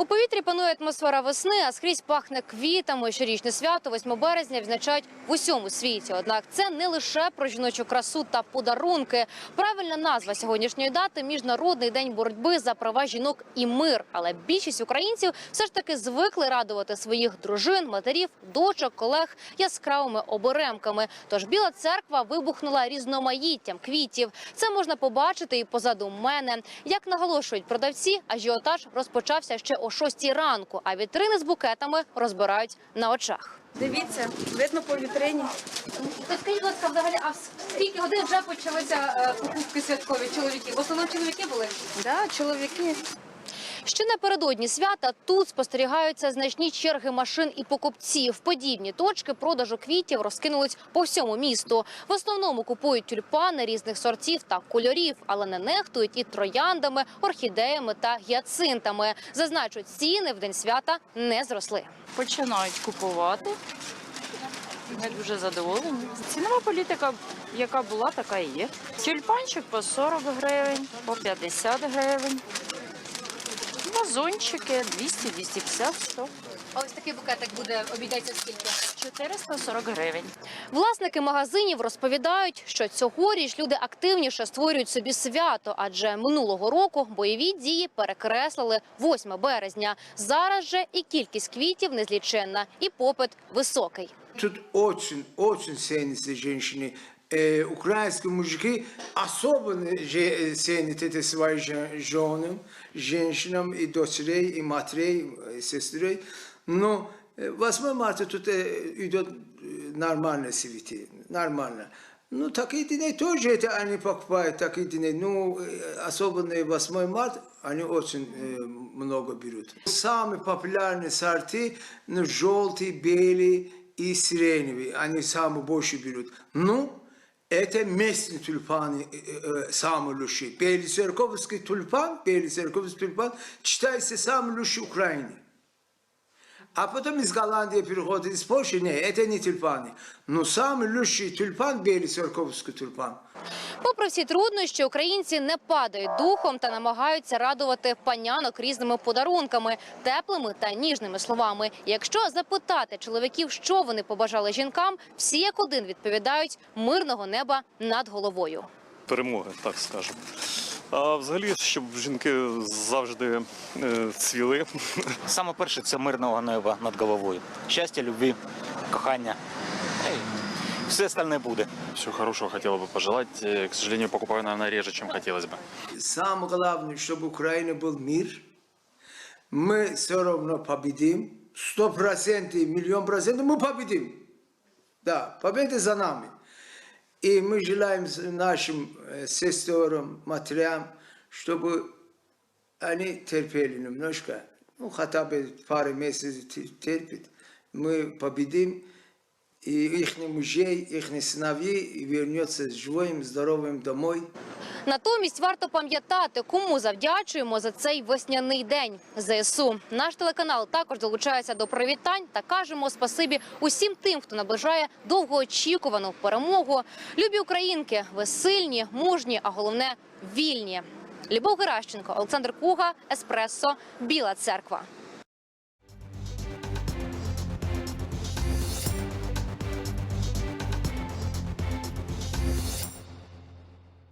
У повітрі панує атмосфера весни, а скрізь пахне квітами. Щорічне свято 8 березня відзначають в усьому світі. Однак це не лише про жіночу красу та подарунки. Правильна назва сьогоднішньої дати міжнародний день боротьби за права жінок і мир. Але більшість українців все ж таки звикли радувати своїх дружин, матерів, дочок, колег яскравими оберемками. Тож біла церква вибухнула різноманіттям квітів. Це можна побачити і позаду мене. Як наголошують продавці, ажіотаж розпочався ще о 6 ранку, а вітрини з букетами розбирають на очах. Дивіться, видно по вітрині. Скажіть, будь ласка, взагалі, а скільки годин вже почалися покупки святкові чоловіків? В основному чоловіки були. Да, чоловіки. Ще напередодні свята тут спостерігаються значні черги машин і покупців. Подібні точки продажу квітів розкинулись по всьому місту. В основному купують тюльпани різних сортів та кольорів, але не нехтують і трояндами, орхідеями та гіацинтами. Зазначуть, ціни в день свята не зросли. починають купувати. Ми дуже задоволені. Цінова політика, яка була, така і є. Тюльпанчик по 40 гривень, по 50 гривень. Вазончики 200, 250, 100. А ось такий букетик буде обійдеться скільки? 440 гривень. Власники магазинів розповідають, що цьогоріч люди активніше створюють собі свято, адже минулого року бойові дії перекреслили 8 березня. Зараз же і кількість квітів незліченна, і попит високий. Тут очень, очень ценятся женщины. Э, украинские мужики особенно же- э, ценят это своим жен- женам, женщинам и дочерей, и матерей, и сестрей. Но э, 8 марта тут э, идет э, нормально свете, нормально. Ну, такие дни тоже это они покупают, такие дни. Ну, э, особенно 8 марта, они очень э, много берут. Самые популярные сорты, ну, желтый, белый и сиреневый, они самые больше берут. Ну, это местные тюльпаны э, э, самые лучшие. Белый церковский тюльпан, белый церковский тюльпан считается самый лучший в Украине. А потом из Голландии переходит, из Польши, нет, это не тюльпаны. Но самый лучший тюльпан, белый церковский тюльпан. Попри всі труднощі, українці не падають духом та намагаються радувати панянок різними подарунками, теплими та ніжними словами. Якщо запитати чоловіків, що вони побажали жінкам, всі як один відповідають мирного неба над головою. перемоги, так скажемо. А взагалі, щоб жінки завжди е, цвіли. Саме перше це мирного неба над головою. Щастя, любві, кохання. Ей, все остальне буде. Всего хорошего хотела бы пожелать. Э, К сожалению, покупаю, наверное, реже, чем хотелось бы. Самое главное, чтобы в Украине был мир. Мы все равно победим. Сто процентов, миллион процентов мы победим. Да, победа за нами. И мы желаем с- нашим э, сестрам, матерям, чтобы они терпели немножко. Ну, хотя бы пару месяцев те- терпят. Мы победим. И их мужей, их сыновей вернется живым, здоровым домой. Натомість варто пам'ятати, кому завдячуємо за цей весняний день. ЗСУ. Наш телеканал також долучається до привітань та кажемо спасибі усім тим, хто наближає довгоочікувану перемогу. Любі українки, ви сильні, мужні, а головне вільні. Любов Геращенко, Олександр Куга, Еспресо, Біла Церква.